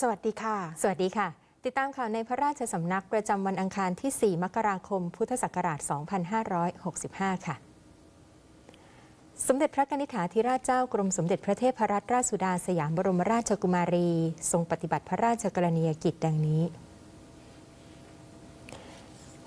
สวัสดีค่ะ สวัสดีค่ะ ติดตามข่าวในพระราชสำนักประจำวันอังคารที่ 4 มกราคม พุทธศักราช 2565 ค่ะ สมเด็จพระนิษฐาธิราชเจ้ากรมสมเด็จพระเทพรัตนราชสุดาสยามบรมราชกุมารี ทรงปฏิบัติพระราชกรณียกิจดังนี้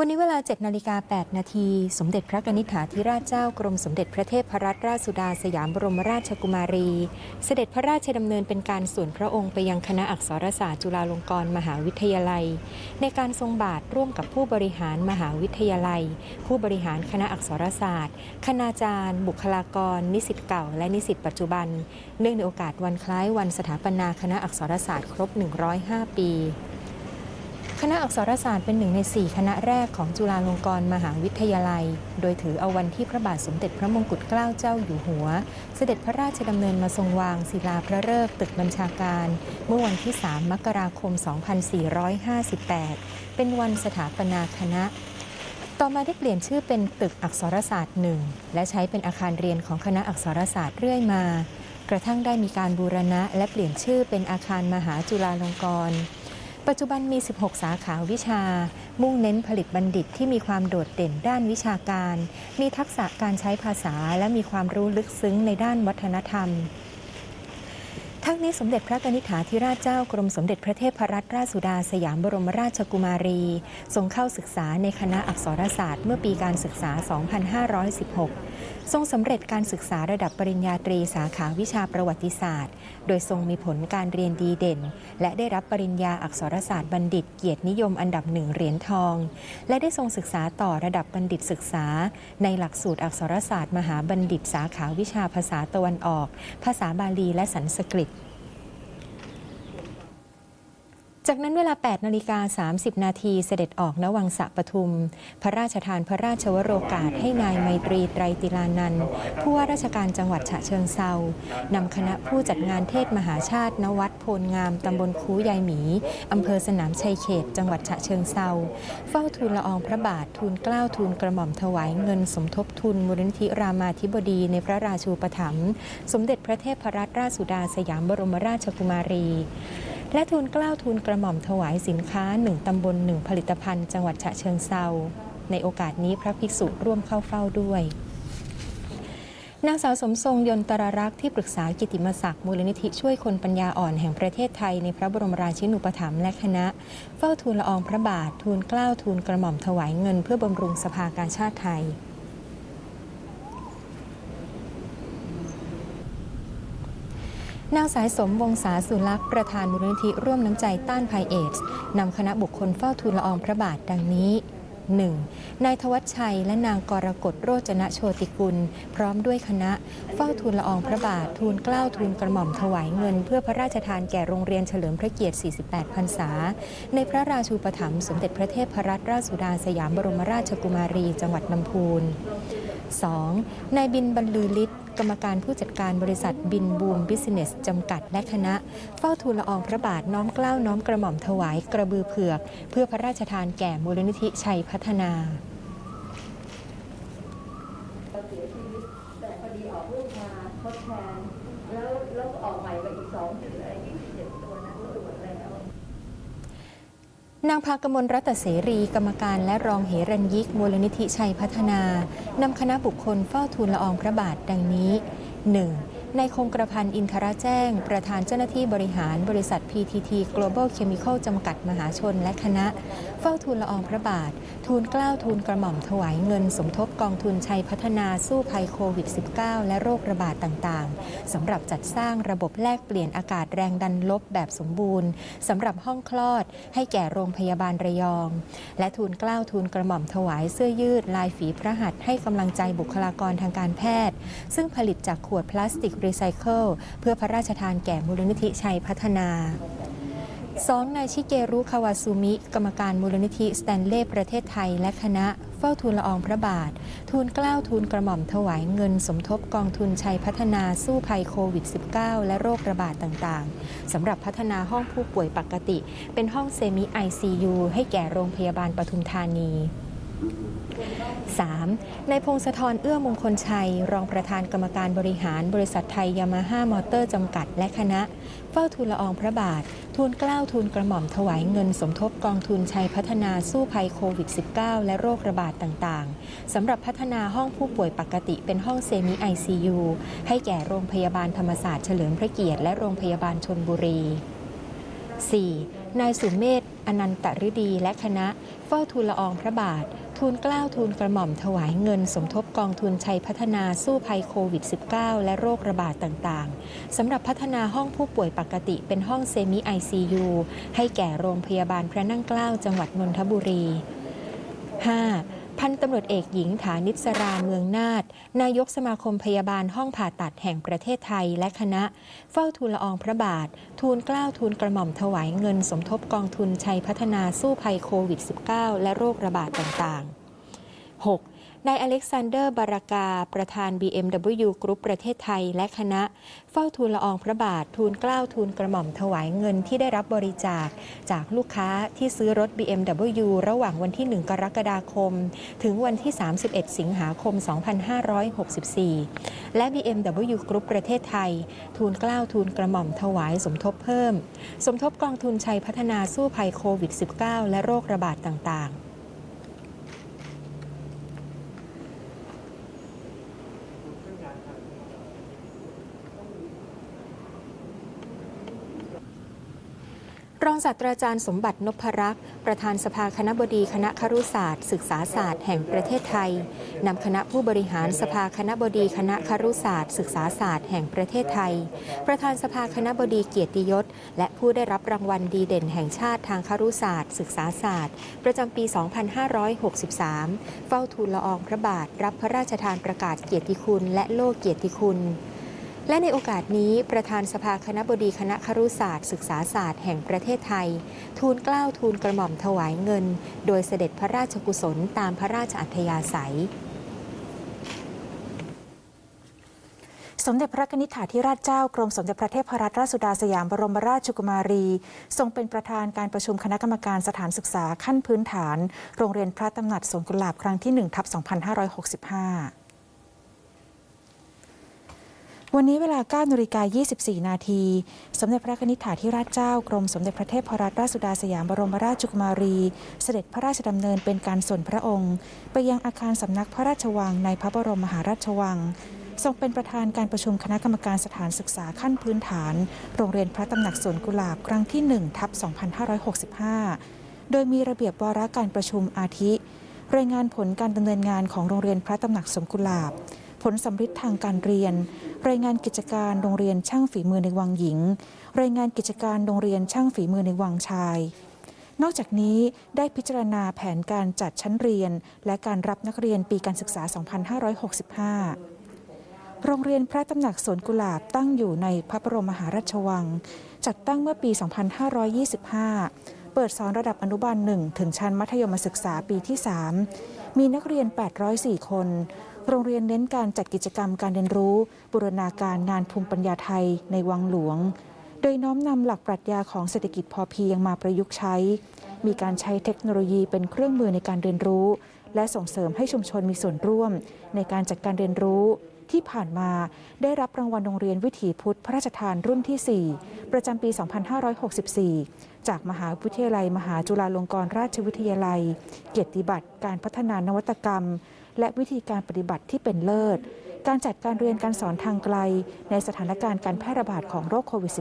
วันนี้เวลา 7 นาฬิกา 8 นาที สมเด็จพระกนิษฐาธิราชเจ้ากรมสมเด็จพระเทพรัตนราชสุดาสยามบรมราชกุมารี เสด็จพระราชดำเนินเป็นการส่วนพระองค์ไปยังคณะอักษรศาสตร์จุฬาลงกรณ์มหาวิทยาลัย ในการทรงบาทร่วมกับผู้บริหารมหาวิทยาลัย ผู้บริหารคณะอักษรศาสตร์ คณาจารย์ บุคลากร นิสิตเก่า และนิสิตปัจจุบัน เนื่องในโอกาสวันคล้ายวันสถาปนาคณะอักษรศาสตร์ครบ 105 ปี คณะอักษรศาสตร์เป็นหนึ่งใน 4 คณะแรกของจุฬาลงกรณ์มหาวิทยาลัย โดยถือเอาวันที่พระบาทสมเด็จพระมงกุฎเกล้าเจ้าอยู่หัว เสด็จพระราชดำเนินมาทรงวางศิลาพระฤกษ์ตึกบัญชาการ เมื่อวันที่ 3 มกราคม 2458 เป็นวันสถาปนาคณะ ต่อมาได้เปลี่ยนชื่อเป็นตึกอักษรศาสตร์หนึ่งและใช้เป็นอาคารเรียนของคณะอักษรศาสตร์เรื่อยมากระทั่งได้มีการบูรณะและเปลี่ยนชื่อเป็นอาคารมหาจุฬาลงกรณ์ ปัจจุบันมี 16 สาขาวิชา มุ่งเน้นผลิตบัณฑิตที่มีความโดดเด่นด้านวิชาการ มีทักษะการใช้ภาษาและมีความรู้ลึกซึ้งในด้านวัฒนธรรม ทั้งนี้สมเด็จพระนิษฐาธิราชเจ้ากรมสมเด็จพระเทพรัตนราชสุดาสยามบรมราชกุมารี ทรงเข้าศึกษาในคณะอักษรศาสตร์ เมื่อปีการศึกษา 2516ทรงสำเร็จการศึกษาระดับปริญญาตรีสาขาวิชาประวัติศาสตร์ โดยทรงมีผลการเรียนดีเด่น และได้รับปริญญาอักษรศาสตร์บัณฑิตเกียรตินิยมอันดับหนึ่งเหรียญทอง และได้ทรงศึกษาต่อระดับบัณฑิตศึกษา ในหลักสูตรอักษรศาสตร์ มหาบัณฑิตสาขาวิชาภาษาตะวันออก ภาษาบาลีและสันสกฤต จากนั้นเวลา 8 นาฬิกา 30 นาทีเสด็จออกณวังสะปทุม พระราชทานพระราชวโรกาสให้นายไมตรีไตรติลานันท์ผู้ว่าราชการจังหวัดฉะเชิงเซานำคณะผู้จัดงานเทศมหาชาติณวัดโพลงามตำบลคูยายหมีอำเภอสนามชัยเขต จังหวัดฉะเชิงเซาเฝ้าทูลละอองพระบาททูลเกล้าทูลกระหม่อมถวายเงินสมทบทุนมูลนิธิรามาธิบดีในพระราชูปถัมภ์สมเด็จพระเทพรัตนราชสุดาสยามบรมราชกุมารี และทูลเกล้าทูลกระหม่อมถวายสินค้าหนึ่งตำบลหนึ่งผลิตภัณฑ์จังหวัดฉะเชิงเซาในโอกาสนี้พระภิกษุร่วมเข้าเฝ้าด้วยนางสาวสมทรงยนตรรักษ์ที่ปรึกษากิติมศักดิ์มูลนิธิช่วยคนปัญญาอ่อนแห่งประเทศไทยในพระบรมราชินูปถัมภ์และคณะ เฝ้าทูลละอองพระบาททูลเกล้าทูลกระหม่อมถวายเงินเพื่อบำรุงสภากาชาติไทย นางสายสมวงศาสุลักษ์ประธานมูลนิธิร่วมน้ำใจต้านภัยเอดส์นำคณะบุคคลเฝ้าทูลละอองพระบาทดังนี้ 1. นายทวัชชัยและนางกรกฎโรจนะโชติกุล พร้อมด้วยคณะ เฝ้าทูลละอองพระบาท ทูลเกล้าทูลกระหม่อมถวายเงิน เพื่อพระราชทานแก่โรงเรียนเฉลิมพระเกียรติ 48 พรรษา ในพระราชูปถัมภ์สมเด็จพระเทพรัตนราชสุดาสยามบรมราชกุมารี จังหวัดลำพูน 2. นายบินบรรลือฤทธิ์ กรรมการผู้จัดการบริษัทบินบูมบิสเนสจำกัดและคณะ เฝ้าทูลละอองพระบาทน้อมเกล้าน้อมกระหม่อมถวายกระบือเผือก เพื่อพระราชทานแก่มูลนิธิชัยพัฒนาเราเสียชีวิตแต่พอดีออกลูกมาทดแทน แล้วแล้วออกใหม่มาอีกสองถึงไอ้ยี่สิบเจ็ดตัวนั้นก็หมดแล้ว นางพากมลรัตเสรีกรรมการและรองเหรัญยิกมูลนิธิชัยพัฒนานำคณะบุคคลเฝ้าทูลละอองพระบาทดังนี้ 1. นายคงกระพันอินทราแจ้ง ประธานเจ้าหน้าที่บริหารบริษัท PTT Global Chemical จำกัดมหาชนและคณะ ฝ้าทูลละอองพระบาท ทูลเกล้าทูลกระหม่อมถวายเงินสมทบกองทุนชัยพัฒนาสู้ภัยโควิด -19 และโรคระบาดต่างๆ สำหรับจัดสร้างระบบแลกเปลี่ยนอากาศแรงดันลบแบบสมบูรณ์สำหรับห้องคลอด ให้แก่โรงพยาบาลระยอง และทูลเกล้าทูลกระหม่อมถวายเสื้อยืดลายฝีพระหัตถ์ให้กำลังใจบุคลากรทางการแพทย์ ซึ่งผลิตจากขวดพลาสติกรีไซเคิลเพื่อพระราชทานแก่มูลนิธิชัยพัฒนา 2. นายชิเกรุคาวาซูมิ กรรมการมูลนิธิสแตนเล่ประเทศไทยและคณะเฝ้าทูลละอองพระบาท ทูลเกล้าทูลกระหม่อมถวายเงินสมทบกองทุนชัยพัฒนาสู้ภัยโควิด -19 และโรคระบาดต่างๆ สำหรับพัฒนาห้องผู้ป่วยปกติ เป็นห้องเซมิ ICU ให้แก่โรงพยาบาลปทุมธานี 3. นายพงศธรเอื้อมงคลชัย รองประธานกรรมการบริหารบริษัทไทยยามาฮ่ามอเตอร์จำกัดและคณะ เฝ้าทูลละอองพระบาท ทูลเกล้าทูลกระหม่อมถวายเงินสมทบกองทุนชัยพัฒนาสู้ภัยโควิด -19 และโรคระบาดต่างๆ สำหรับพัฒนาห้องผู้ป่วยปกติเป็นห้องเซมิ ICU ให้แก่โรงพยาบาลธรรมศาสตร์เฉลิมพระเกียรติและโรงพยาบาลชนบุรี 4. นายสุเมธอนันตฤดีและคณะ เฝ้าทูลละอองพระบาท ทูลกล้าวทูลกระหม่อมถวายเงินสมทบกองทุนชัยพัฒนาสู้ภัยโควิด -19 และโรคระบาดต่างๆ สำหรับพัฒนาห้องผู้ป่วยปกติเป็นห้องเซมิ ICU ให้แก่โรงพยาบาลพระนั่งเกล้าจังหวัดนนทบุรี 5. พันตำรวจเอกหญิงฐานิศราเมืองนาฏนายกสมาคมพยาบาลห้องผ่าตัดแห่งประเทศไทยและคณะ เฝ้าทูลละอองพระบาท ทูลเกล้าทูลกระหม่อมถวายเงินสมทบกองทุนชัยพัฒนาสู้ภัยโควิด -19 และโรคระบาดต่างๆ 6. นายอเล็กซานเดอร์ บารากา ประธาน BMW กรุ๊ปประเทศไทย และคณะ เฝ้าทูลละอองพระบาท ทูลเกล้าทูลกระหม่อมถวายเงินที่ได้รับบริจาค จากลูกค้าที่ซื้อรถ BMW ระหว่างวันที่ 1 กรกฎาคม ถึงวันที่ 31 สิงหาคม 2564 และ BMW กรุ๊ปประเทศไทย ทูลเกล้าทูลกระหม่อมถวายสมทบเพิ่ม สมทบกองทุนชัยพัฒนาสู้ภัยโควิด -19 และโรคระบาดต่างๆ ร องศาสตราจารย์สมบัตินพรักษ์ประธานสภาคณะบดีคณะครุศาสตร์ ศึกษาศาสตร์แห่งประเทศไทยนำคณะผู้บริหารสภาคณะบดีคณะครุศาสตร์ ศึกษาศาสตร์แห่งประเทศไทย ประธานสภาคณะบดีเกียรติยศ และผู้ได้รับรางวัลดีเด่นแห่งชาติทางครุศาสตร์ ศึกษาศาสตร์ ประจำปี 2563 เฝ้าทูลละอองพระบาทรับพระราชทานประกาศเกียรติคุณ และโล่เกียรติคุณ และในโอกาสนี้ประธานสภาคณะบดีคณะครุศาสตร์ศึกษาศาสตร์แห่งประเทศไทย ทูลเกล้าทูลกระหม่อมถวายเงิน โดยเสด็จพระราชกุศลตามพระราชอัธยาศัยสมเด็จพระนิธิถาธิราชเจ้ากรมสมเด็จพระเทพรัตนราชสุดาสยามบรมราชกุมารี ทรงเป็นประธานการประชุมคณะกรรมการสถานศึกษาขั้นพื้นฐาน โรงเรียนพระตำหนักสวนกุหลาบครั้งที่1ทับ2565 วันนี้เวลา9นาฬิกา24 นาที สมเด็จพระนิธิถาธิราชเจ้ากรมสมเด็จพระเทพรัตนราชสุดาสยามบรมราชกุมารี เสด็จพระราชดำเนินเป็นการส่วนพระองค์ ไปยังอาคารสำนักพระราชวังในพระบรมมหาราชวัง ทรงเป็นประธานการประชุมคณะกรรมการสถานศึกษาขั้นพื้นฐาน โรงเรียนพระตำหนักสวนกุหลาบครั้งที่1ทับ2565 โดยมีระเบียบวาระการประชุมอาทิ รายงานผลการดำเนินงานของโรงเรียนพระตำหนักสวนกุหลาบ ลสำฤทธิ์ทางการเรียน รายงานกิจการโรงเรียนช่างฝีมือในวังหญิง รายงานกิจการโรงเรียนช่างฝีมือในวังชาย นอกจากนี้ได้พิจารณาแผนการจัดชั้นเรียน และการรับนักเรียนปีการศึกษา 2565 โรงเรียนพระตำหนักสวนกุหลาบตั้งอยู่ในพระบรมมหาราชวัง จัดตั้งเมื่อปี 2525เปิดสอนระดับอนุบาล1ถึงชั้นมัธยมศึกษาปีที่ 3 มีนักเรียน 804 คน โรงเรียนเน้นการจัดกิจกรรมการเรียนรู้ บูรณาการงานภูมิปัญญาไทยในวังหลวง โดยน้อมนำหลักปรัชญาของเศรษฐกิจพอเพียงมาประยุกต์ใช้ มีการใช้เทคโนโลยีเป็นเครื่องมือในการเรียนรู้ และส่งเสริมให้ชุมชนมีส่วนร่วม ในการจัดการเรียนรู้ที่ผ่านมาได้รับรางวัลโรงเรียนวิถีพุทธพระราชทานรุ่นที่ 4 ประจำปี 2564 จากมหาวิทยาลัย มหาจุฬาลงกรณราชวิทยาลัย เกียรติบัตรการพัฒนานวัตกรรม และวิธีการปฏิบัติที่เป็นเลิศ การจัดการเรียนการสอนทางไกล ในสถานการณ์การแพร่ระบาดของโรคโควิด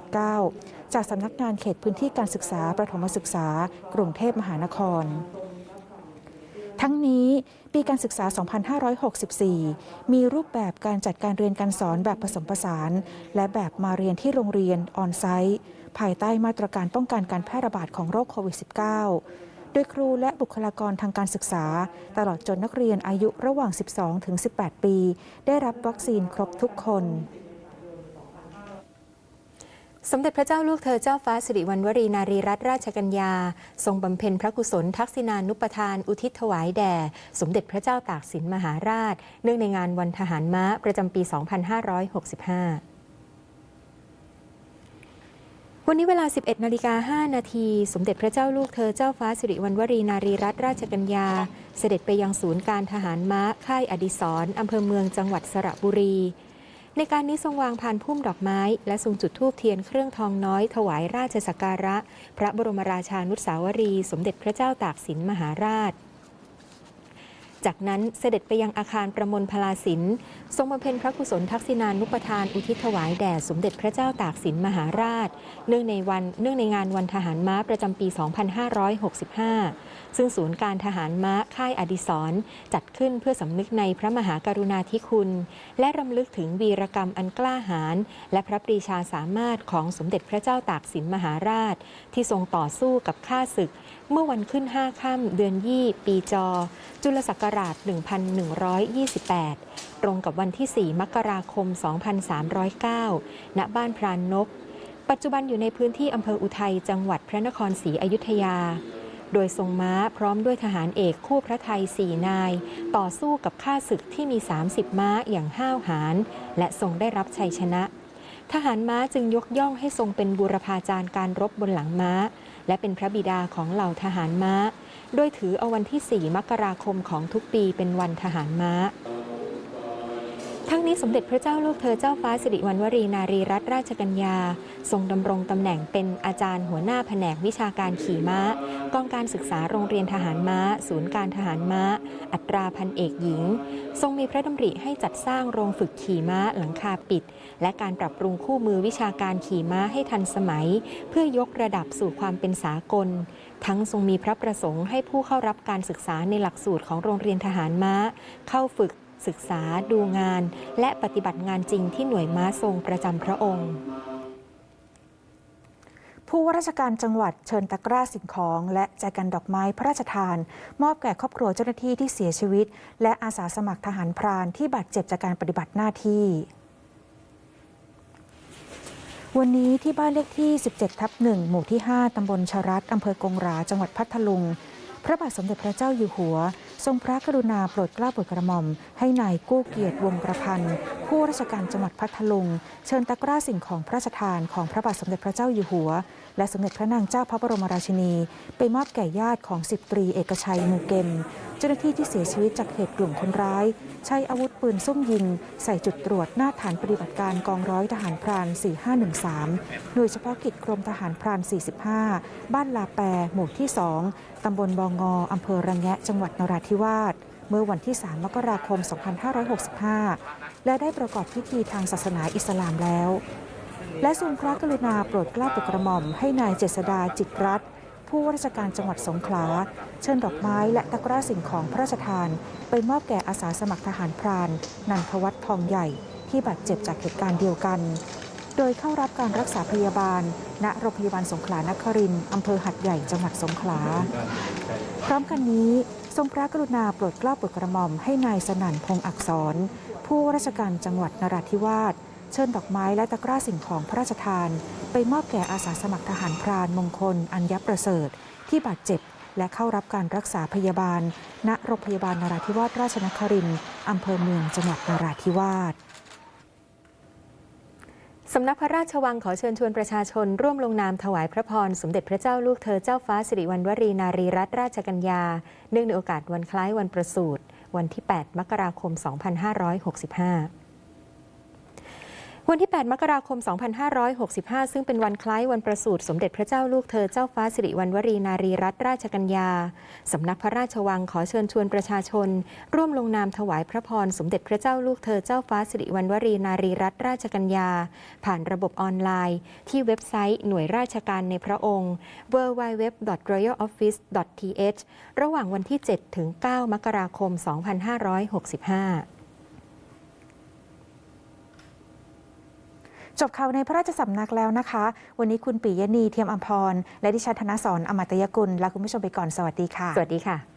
-19 จากสำนักงานเขตพื้นที่การศึกษาประถมศึกษา กรุงเทพมหานครทั้งนี้ปีการศึกษา 2564 มีรูปแบบการจัดการเรียนการสอนแบบผสมผสาน และแบบมาเรียนที่โรงเรียนออนไซต์ ภายใต้มาตรการป้องกันการแพร่ระบาดของโรคโควิด -19 ดยครูและบุคลากรทางการศึกษา ตลอดจนนักเรียนอายุระหว่าง 12 ถึง 18 ปี ได้รับวัคซีนครบทุกคน สมเด็จพระเจ้าลูกเธอเจ้าฟ้าสิริวัณวรีนารีรัตนราชกัญญา ทรงบำเพ็ญพระกุศลทักษินานุปทาน อุทิศถวายแด่ สมเด็จพระเจ้าตากสินมหาราช เนื่องในงานวันทหารม้าประจำปี 2565 วันนี้เวลา 11 นาฬิกา 5 นาที สมเด็จพระเจ้าลูกเธอเจ้าฟ้าสิริวัณวรีนารีรัตนราชกัญญา เสด็จไปยังศูนย์การทหารม้า ค่ายอดิศรอำเภอเมืองจังหวัดสระบุรี ในการนี้ทรงวางพานพุ่มดอกไม้ และทรงจุดธูปเทียนเครื่องทองน้อยถวายราชสักการะ พระบรมราชานุสาวรี สมเด็จพระเจ้าตากสินมหาราช จากนั้นเสด็จไปยังอาคารประมลพลาสินทรงบำเพ็ญพระกุศลทักษิณานุปทานอุทิศถวายแด่สมเด็จพระเจ้าตากสินมหาราช เนื่องในวันเนื่องในงานวันทหารม้าประจำปี 2565 ซึ่งศูนย์การทหารม้าค่ายอดิศรจัดขึ้นเพื่อสำนึกในพระมหากรุณาธิคุณ และรำลึกถึงวีรกรรมอันกล้าหาญและพระปรีชาสามารถของสมเด็จพระเจ้าตากสินมหาราช ที่ทรงต่อสู้กับข้าศึกเมื่อวันขึ้น 5 ค่ำเดือนยี่ปีจอ จุลศักราช 1128 ตรงกับวันที่ 4 มกราคม 2309 ณ บ้านพรานนก ปัจจุบันอยู่ในพื้นที่อำเภออุทัย จังหวัดพระนครศรีอยุธยา โดยทรงม้าพร้อมด้วยทหารเอกคู่พระไทย4นาย ต่อสู้กับข้าศึกที่มี 30 ม้าอย่างห้าวหาญและทรงได้รับชัยชนะ ทหารม้าจึงยกย่องให้ทรงเป็นบูรพาจารย์การรบบนหลังม้า และเป็นพระบิดาของเหล่าทหารม้า โดยถือเอาวันที่ 4 มกราคมของทุกปีเป็นวันทหารม้า ทั้งนี้สมเด็จพระเจ้าลูกเธอเจ้าฟ้าสิริวัณวรีนารีรัตนราชกัญญา ทรงดำรงตำแหน่งเป็นอาจารย์หัวหน้าแผนกวิชาการขี่ม้า กองการศึกษาโรงเรียนทหารม้า ศูนย์การทหารม้า อัตราพันเอกหญิง ทรงมีพระดำริให้จัดสร้างโรงฝึกขี่ม้าหลังคาปิด และการปรับปรุงคู่มือวิชาการขี่ม้าให้ทันสมัย เพื่อยกระดับสู่ความเป็นสากล ทั้งทรงมีพระประสงค์ให้ผู้เข้ารับการศึกษาในหลักสูตรของโรงเรียนทหารม้า เข้าฝึกศึกษาดูงาน และปฏิบัติงานจริงที่หน่วยม้าทรงประจำพระองค์ ผู้ว่าราชการจังหวัดเชิญตะกร้าสิ่งของ และแจกันดอกไม้พระราชทาน มอบแก่ครอบครัวเจ้าหน้าที่ที่เสียชีวิต และอาสาสมัครทหารพรานที่บาดเจ็บจากการปฏิบัติหน้าที่วันนี้ที่บ้านเลขที่ 17 ทับ 1 หมู่ที่ 5 ตำบลชรัตอำเภอกงรา จังหวัดพัทลุง พระบาทสมเด็จพระเจ้าอยู่หัว ทรงพระกรุณาโปรดเกล้าโปรดกระหม่อม ให้นายกู้เกียรติวงประพันธ์ ผู้ว่าราชการจังหวัดพัทลุง เชิญตะกร้าสิ่งของพระราชทานของพระบาทสมเด็จพระเจ้าอยู่หัว และสมเด็จพระนางเจ้าพระบรมราชินี ไปมอบแก่ญาติของสิบตรีเอกชัยมูเกม เจ้าหน้าที่ที่เสียชีวิตจากเหตุกลุ่มคนร้าย ใช้อาวุธปืนซุ่มยิง ใส่จุดตรวจหน้าฐานปฏิบัติการกองร้อยทหารพราน 4513 หน่วยเฉพาะกิจกรมทหารพราน 45 บ้านลาแปหมู่ที่ 2 ตำบลบองออำเภอระแงะ จังหวัดนราธิวาสเมื่อวันที่ 3 มกราคม 2565 และได้ประกอบพิธีทางศาสนาอิสลามแล้ว และทรงพระกรุณาโปรดเกล้าโปรดกระหม่อมให้นายเจษดาจิตรัตน์ผู้ว่าราชการจังหวัดสงขลา เชิญดอกไม้และตะกร้าสิ่งของพระราชทาน ไปมอบแก่อาสาสมัครทหารพราน นันทวัฒน์ทองใหญ่ ที่บาดเจ็บจากเหตุการณ์เดียวกัน โดยเข้ารับการรักษาพยาบาล ณโรงพยาบาลสงขลานครินทร์อำเภอหัดใหญ่จังหวัดสงขลา พร้อมกันนี้ ทรงพระกรุณาโปรดเกล้าโปรดกระหม่อมให้นายสนั่นพงศ์อักษร ผู้ว่าราชการจังหวัดนราธิวาส เชิญดอกไม้และตะกร้าสิ่งของพระราชทาน ไปมอบแก่อาสาสมัครทหารพรานมงคล อัญญประเสริฐ ที่บาดเจ็บ และเข้ารับการรักษาพยาบาล ณโรงพยาบาลนราธิวาสราชนครินทร์อำเภอเมืองจังหวัดนราธิวาสสำนักพระราชวังขอเชิญชวนประชาชน ร่วมลงนามถวายพระพร สมเด็จพระเจ้าลูกเธอเจ้าฟ้าสิริวัณวรีนารีรัตนราชกัญญา เนื่องในโอกาสวันคล้ายวันประสูติวันที่ 8 มกราคม 2565 วันที่ 8 มกราคม 2565 ซึ่งเป็นวันคล้ายวันประสูติสมเด็จพระเจ้าลูกเธอเจ้าฟ้าสิริวัณวรีนารีรัตนราชกัญญา สำนักพระราชวังขอเชิญชวนประชาชน ร่วมลงนามถวายพระพร สมเด็จพระเจ้าลูกเธอเจ้าฟ้าสิริวัณวรีนารีรัตนราชกัญญา ผ่านระบบออนไลน์ ที่เว็บไซต์หน่วยราชการในพระองค์ www.royaloffice.th ระหว่างวันที่ 7 ถึง 9 มกราคม 2565 จบข่าวในพระราชสำนักแล้วนะคะ วันนี้คุณปิยณีเทียมอัมพร และดิฉันธนสรอมตยกุลลาคุณผู้ชมไปก่อนสวัสดีค่ะ สวัสดีค่ะ